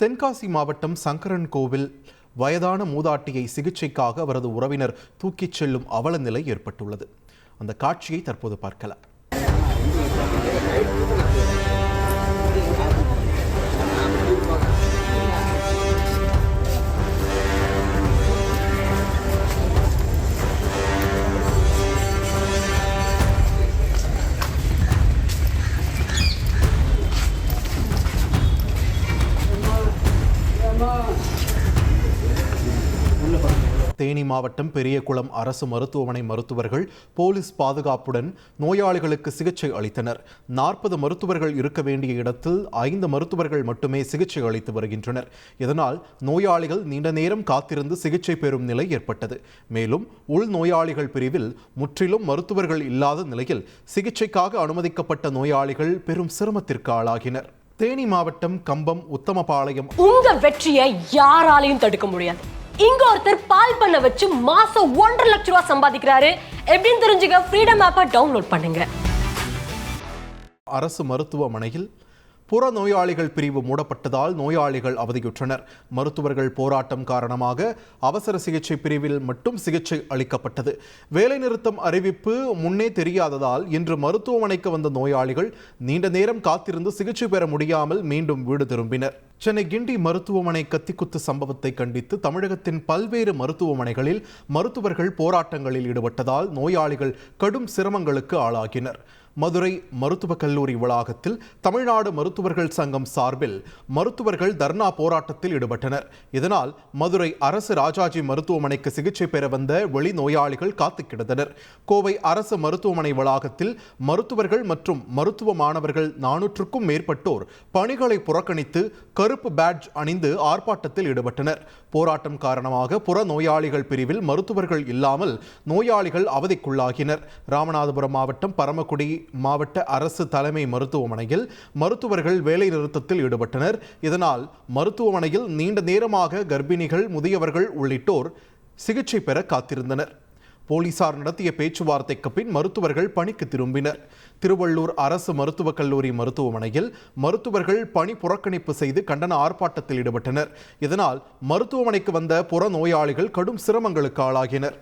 தென்காசி மாவட்டம் சங்கரன் கோவில் வயதான மூதாட்டியை சிகிச்சைக்காக அவரது உறவினர் தூக்கிச் செல்லும் அவல நிலை ஏற்பட்டுள்ளது. அந்த காட்சியை தற்போது பார்க்கலாம். தேனி மாவட்டம் பெரியகுளம் அரசு மருத்துவமனை மருத்துவர்கள் போலீஸ் பாதுகாப்புடன் நோயாளிகளுக்கு சிகிச்சை அளித்தனர். நாற்பது மருத்துவர்கள் இருக்க வேண்டிய இடத்தில் ஐந்து மருத்துவர்கள் மட்டுமே சிகிச்சை அளித்து வருகின்றனர். இதனால் நோயாளிகள் நீண்ட நேரம் காத்திருந்து சிகிச்சை பெறும் நிலை ஏற்பட்டது. மேலும் உள் நோயாளிகள் பிரிவில் முற்றிலும் மருத்துவர்கள் இல்லாத நிலையில் சிகிச்சைக்காக அனுமதிக்கப்பட்ட நோயாளிகள் பெரும் சிரமத்திற்கு ஆளாகினர். தேனி மாவட்டம் கம்பம் உத்தமபாளையம். உங்க வெற்றியை யாராலையும் தடுக்க முடியாது. இங்க ஒருத்தர் பால் பண்ண வச்சு மாசம் ஒன்றரை லட்ச ரூபாய் சம்பாதிக்கிறாரு. எப்படின்னு தெரிஞ்சுக்க ஃப்ரீடம் ஆப்பை டவுன்லோட் பண்ணுங்க. அரசு மருத்துவமனையில் புற நோயாளிகள் பிரிவு மூடப்பட்டதால் நோயாளிகள் அவதியுற்றனர். மருத்துவர்கள் போராட்டம் காரணமாக அவசர சிகிச்சை பிரிவில் மட்டும் சிகிச்சை அளிக்கப்பட்டது. வேலைநிறுத்தம் அறிவிப்பு முன்னே தெரியாததால் இன்று மருத்துவமனைக்கு வந்த நோயாளிகள் நீண்ட நேரம் காத்திருந்து சிகிச்சை பெற முடியாமல் மீண்டும் வீடு திரும்பினர். சென்னை கிண்டி மருத்துவமனை கத்திக்குத்து சம்பவத்தை கண்டித்து தமிழகத்தின் பல்வேறு மருத்துவமனைகளில் மருத்துவர்கள் போராட்டங்களில் ஈடுபட்டதால் நோயாளிகள் கடும் சிரமங்களுக்கு ஆளாகினர். மதுரை மருத்துவக் கல்லூரி வளாகத்தில் தமிழ்நாடு மருத்துவர்கள் சங்கம் சார்பில் மருத்துவர்கள் தர்ணா போராட்டத்தில் ஈடுபட்டனர். இதனால் மதுரை அரசு ராஜாஜி மருத்துவமனைக்கு சிகிச்சை பெற வந்த வெளி நோயாளிகள் காத்து கிடந்தனர். கோவை அரசு மருத்துவமனை வளாகத்தில் மருத்துவர்கள் மற்றும் மருத்துவ மாணவர்கள் நானூற்றுக்கும் மேற்பட்டோர் பணிகளை புறக்கணித்து கருப்பு பேட்ஜ் அணிந்து ஆர்ப்பாட்டத்தில் ஈடுபட்டனர். போராட்டம் காரணமாக புற நோயாளிகள் பிரிவில் மருத்துவர்கள் இல்லாமல் நோயாளிகள் அவதிக்குள்ளாகினர். ராமநாதபுரம் மாவட்டம் பரமக்குடி மாவட்ட அரசு தலைமை மருத்துவமனையில் மருத்துவர்கள் வேலை நிறுத்தத்தில் ஈடுபட்டனர். இதனால் மருத்துவமனையில் நீண்ட நேரமாக கர்ப்பிணிகள் முதியவர்கள் உள்ளிட்டோர் சிகிச்சை பெற காத்திருந்தனர். போலீசார் நடத்திய பேச்சுவார்த்தைக்கு பின் மருத்துவர்கள் பணிக்கு திரும்பினர். திருவள்ளூர் அரசு மருத்துவக் கல்லூரி மருத்துவமனையில் மருத்துவர்கள் பணி புறக்கணிப்பு செய்து கண்டன ஆர்ப்பாட்டத்தில் ஈடுபட்டனர். இதனால் மருத்துவமனைக்கு வந்த புற நோயாளிகள் கடும் சிரமங்களுக்கு ஆளாகினர்.